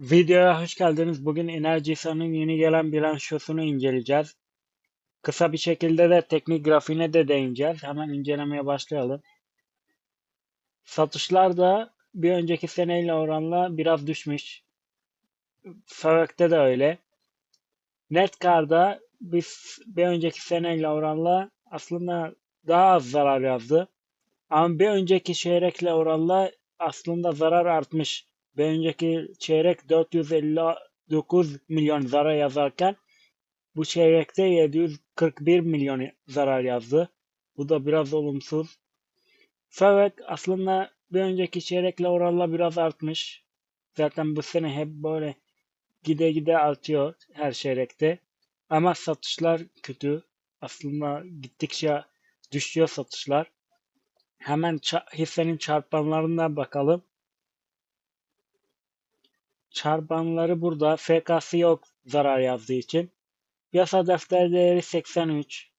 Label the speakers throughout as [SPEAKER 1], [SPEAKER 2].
[SPEAKER 1] Videoya hoş geldiniz. Bugün Enerjisa'nın yeni gelen bilançosunu inceleyeceğiz. Kısa bir şekilde de teknik grafiğine de değineceğiz. Hemen incelemeye başlayalım. Satışlar da bir önceki seneyle oranla biraz düşmüş. Fabek'te de öyle. Netcar'da biz bir önceki seneyle oranla aslında daha az zarar yazdı. Ama bir önceki çeyrekle oranla aslında zarar artmış. Bir önceki çeyrek 459 milyon zarar yazarken bu çeyrekte 741 milyon zarar yazdı. Bu da biraz olumsuz. Fabek aslında bir önceki çeyrekle oranla biraz artmış. Zaten bu sene hep böyle gide gide artıyor her çeyrekte. Ama satışlar kötü. Aslında gittikçe düşüyor satışlar. Hemen hissenin çarpanlarına bakalım. Çarpanları burada. FK'sı yok zarar yazdığı için. Piyasa defter değeri 83.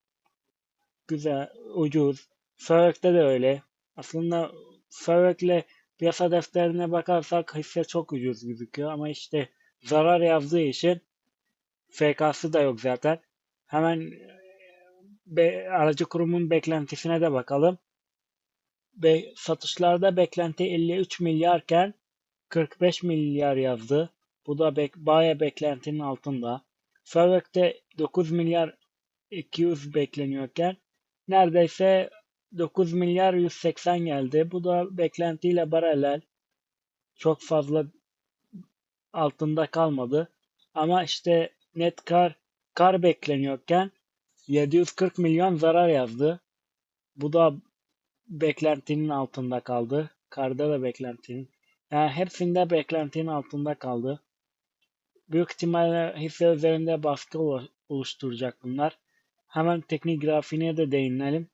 [SPEAKER 1] Güzel, ucuz. Förek'te de öyle. Aslında Förek'le piyasa defterine bakarsak hisse çok ucuz gözüküyor ama işte zarar yazdığı için FK'sı da yok zaten. Hemen be, aracı kurumun beklentisine de bakalım. Be, satışlarda beklenti 53 milyarken 45 milyar yazdı. Bu da bek baya beklentinin altında. Forward'de 9 milyar 200 bekleniyorken neredeyse 9 milyar 180 geldi. Bu da beklentiyle paralel. Çok fazla altında kalmadı. Ama işte net kar kar bekleniyorken 740 milyon zarar yazdı. Bu da beklentinin altında kaldı. Karda da beklentinin yani hepsinde beklentinin altında kaldı. Büyük ihtimalle hisse üzerinde baskı oluşturacak bunlar. Hemen teknik grafiğine de değinelim.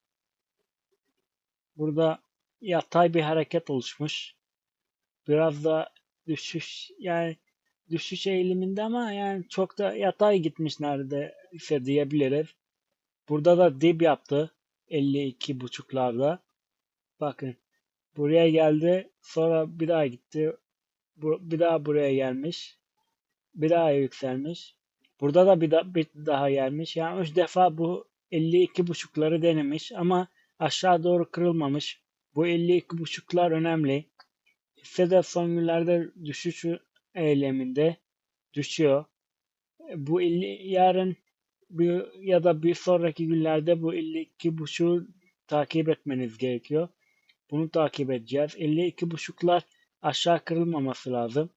[SPEAKER 1] Burada yatay bir hareket oluşmuş. Biraz da düşüş yani düşüş eğiliminde ama yani çok da yatay gitmiş neredeyse diyebiliriz. Burada da dip yaptı 52 buçuklarda. Bakın Buraya geldi. Sonra bir daha gitti. Bu, bir daha buraya gelmiş. Bir daha yükselmiş. Burada da bir, da, bir daha gelmiş. Yani üç defa bu 52 buçukları denemiş ama aşağı doğru kırılmamış. Bu 52 buçuklar önemli. Hisse de son günlerde düşüş eyleminde düşüyor. Bu 50, yarın bir, ya da bir sonraki günlerde bu 52 buçuğu takip etmeniz gerekiyor. Bunu takip edeceğiz. 52.5'lar aşağı kırılmaması lazım.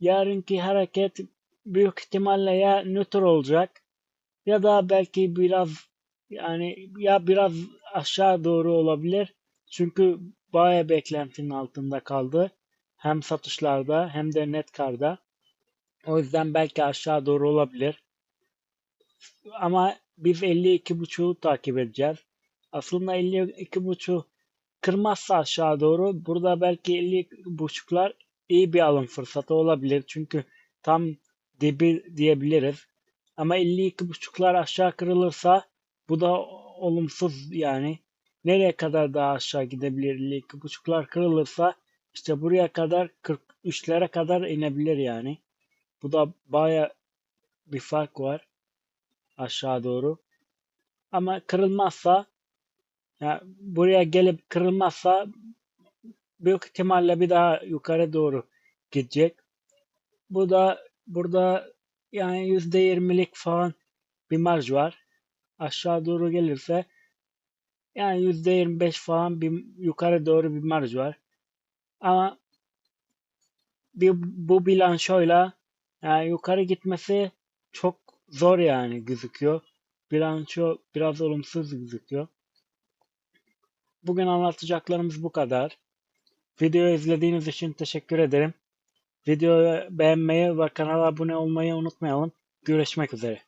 [SPEAKER 1] Yarınki hareket büyük ihtimalle ya nötr olacak ya da belki biraz yani ya biraz aşağı doğru olabilir. Çünkü baya beklentinin altında kaldı. Hem satışlarda hem de net karda. O yüzden belki aşağı doğru olabilir. Ama biz 52.5'u takip edeceğiz. Aslında 52.5 kırmazsa aşağı doğru burada belki 50 buçuklar iyi bir alım fırsatı olabilir. Çünkü tam dibi diyebiliriz. Ama 52 buçuklar aşağı kırılırsa bu da olumsuz yani. Nereye kadar daha aşağı gidebilir 52 buçuklar kırılırsa işte buraya kadar 43'lere kadar inebilir yani. Bu da baya bir fark var aşağı doğru. Ama kırılmazsa yani buraya gelip kırılmazsa büyük ihtimalle bir daha yukarı doğru gidecek. Bu da burada yani yüzde yirmilik falan bir marj var. Aşağı doğru gelirse yani yüzde yirmi beş falan bir yukarı doğru bir marj var. Ama bir, bu bilançoyla yani yukarı gitmesi çok zor yani gözüküyor. Bilanço biraz olumsuz gözüküyor. Bugün anlatacaklarımız bu kadar. Videoyu izlediğiniz için teşekkür ederim. Videoyu beğenmeyi ve kanala abone olmayı unutmayalım. Görüşmek üzere.